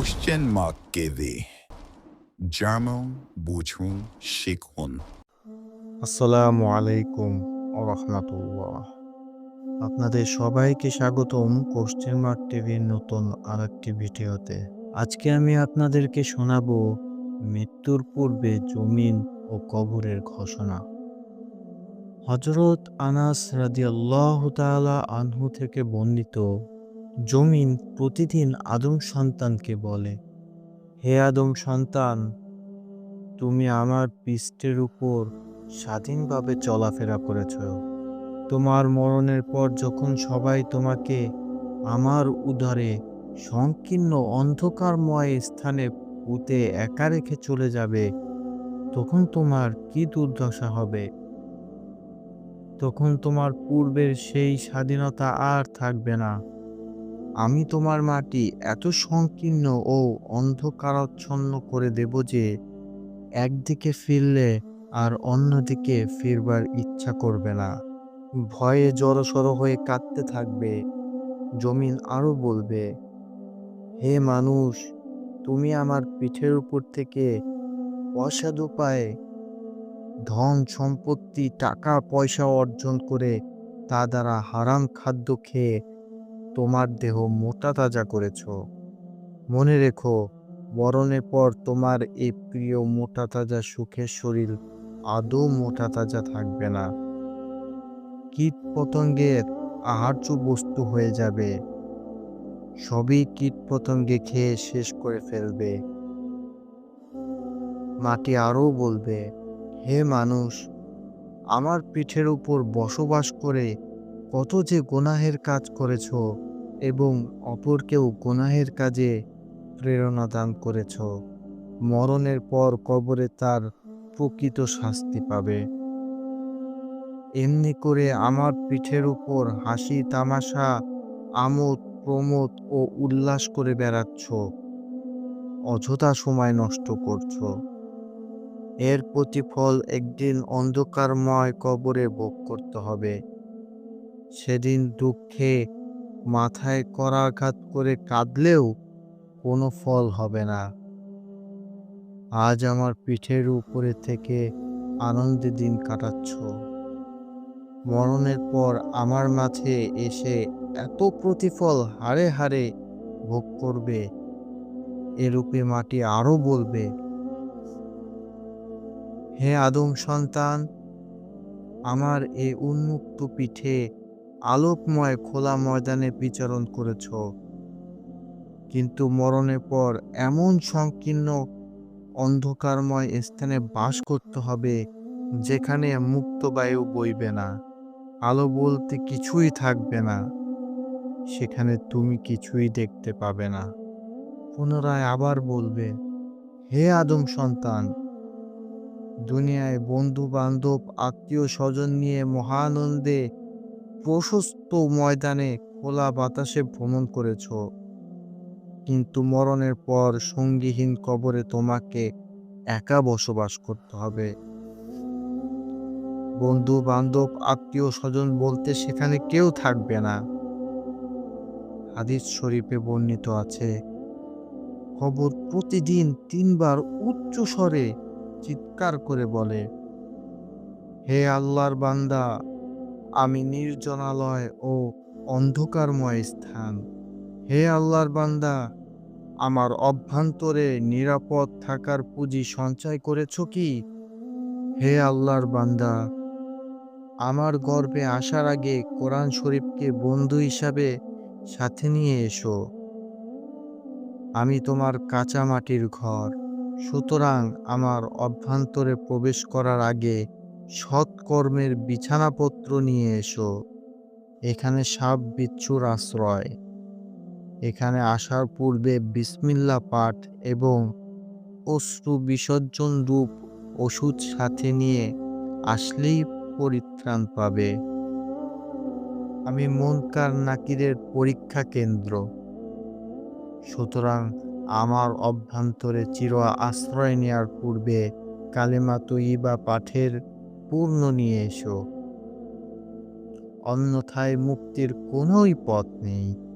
Question mark gebe. German Butrum Shikun. আসসালামু আলাইকুম রহমতুল্লাহ আপনাদের সবাইকে স্বাগতম কোশ্চেন মার্ক টিভির নতুন আরেকটি ভিডিওতে আজকে আমি আপনাদেরকে শোনাবো মৃত্যুর পূর্বে জমিন ও কবরের ঘোষণা হজরত আনাস রাদিয়াল্লাহ তাআলা আনহু থেকে বর্ণিত জমিন প্রতিদিন আদম সন্তানকে বলে, হে আদম সন্তান, তুমি আমার পৃষ্ঠের উপর স্বাধীনভাবে চলাফেরা করেছ। তোমার মরণের পর যখন সবাই তোমাকে আমার উদারে সংকীর্ণ অন্ধকারময় স্থানে পুঁতে একা রেখে চলে যাবে, তখন তোমার কি দুর্দশা হবে? তখন তোমার পূর্বের সেই স্বাধীনতা আর থাকবে না। আমি তোমার মাটি এত সংকীর্ণ ও অন্ধকারাচ্ছন্ন করে দেব যে একদিকে ফিরলে আর অন্যদিকে ফিরবার ইচ্ছা করবে না। ভয়ে জড়সড় হয়ে কাঁদতে থাকবে। জমিন আরও বলবে, হে মানুষ, তুমি আমার পিঠের উপর থেকে অসাধু পায়ে ধন সম্পত্তি, টাকা, পয়সা অর্জন করে তা দ্বারা হারাম খাদ্য খেয়ে তোমার দেহ মোটা তাজা করেছ। মনে রেখো, মরণের পর তোমার এই প্রিয় মোটা তাজা সুখের শরীর আদৌ মোটা তাজা থাকবে না। কীট পতঙ্গের আহার্য বস্তু হয়ে যাবে। সবই কীট পতঙ্গে খেয়ে শেষ করে ফেলবে। মাটি আরও বলবে, হে মানুষ, আমার পিঠের উপর বসবাস করে কত যে গোনাহের কাজ করেছ এবং অপরকেও গোনাহের কাজে প্রেরণা দান করেছ, মরণের পর কবরে তার প্রকৃত শাস্তি পাবে। এমনি করে আমার পিঠের উপর হাসি, তামাশা, আমোদ, প্রমোদ ও উল্লাস করে বেড়াচ্ছ, অযথা সময় নষ্ট করছ। এর প্রতিফল একদিন অন্ধকারময় কবরে ভোগ করতে হবে। সেদিন দুঃখে মাথায় করাঘাত করে কাঁদলেও কোনো ফল হবে না। আজ আমার পিঠের উপরে থেকে আনন্দে দিন কাটাচ্ছ। মরণের পর আমার মাঝে এসে এত প্রতিফল হারে হারে ভোগ করবে এরূপে মাটি আরও বলবে, হে আদম সন্তান, আমার এ উন্মুক্ত পিঠে আলোকময় খোলা ময়দানে বিচরণ করেছ। কিন্তু মরণের পর এমন সংকীর্ণ, অন্ধকারময় স্থানে বাস করতে হবে, যেখানে মুক্ত বায়ু বইবে না, আলো বলতে কিছুই থাকবে না। সেখানে তুমি কিছুই দেখতে পাবে না। পুনরায় আবার বলবে, হে আদম সন্তান, দুনিয়ায় বন্ধু বান্ধব আত্মীয় স্বজন নিয়ে মহানন্দে প্রশস্ত ময়দানে খোলা বাতাসে ভ্রমণ করেছ। কিন্তু মরণের পর সঙ্গীহীন কবরে তোমাকে একা বসবাস করতে হবে। বন্ধু, বান্ধব, আত্মীয় স্বজন বলতে সেখানে কেউ থাকবে না। হাদিস শরীফে বর্ণিত আছে, কবর প্রতিদিন তিনবার উচ্চ স্বরে চিৎকার করে বলে, হে আল্লাহর বান্দা আমি নির্জনালয় ও অন্ধকারময় স্থান। হে আল্লাহর বান্দা, আমার অভ্যন্তরে নিরাপদ থাকার পুঁজি সঞ্চয় করেছ কি? হে আল্লাহর বান্দা, আমার গর্বে আসার আগে কোরআন শরীফকে বন্ধু হিসাবে সাথে নিয়ে এসো। আমি তোমার কাঁচা মাটির ঘর, সুতরাং আমার অভ্যন্তরে প্রবেশ করার আগে সৎকর্মের বিছানাপত্র নিয়ে এসো। এখানে সাপ বিচ্ছুর আশ্রয়। এখানে আসার পূর্বে বিসমিল্লা পাঠ এবং অশ্রু বিসর্জন রূপ ওষুধ সাথে নিয়ে আসলেই পরিত্রাণ পাবে। আমি মনকার নাকিরের পরীক্ষা কেন্দ্র। সুতরাং আমার অভ্যন্তরে চির আশ্রয় নেওয়ার পূর্বে কালেমা তৈবা পাঠের পূর্ণ নিয়ে এসো। অন্যথায় মুক্তির কোনোই পথ নেই।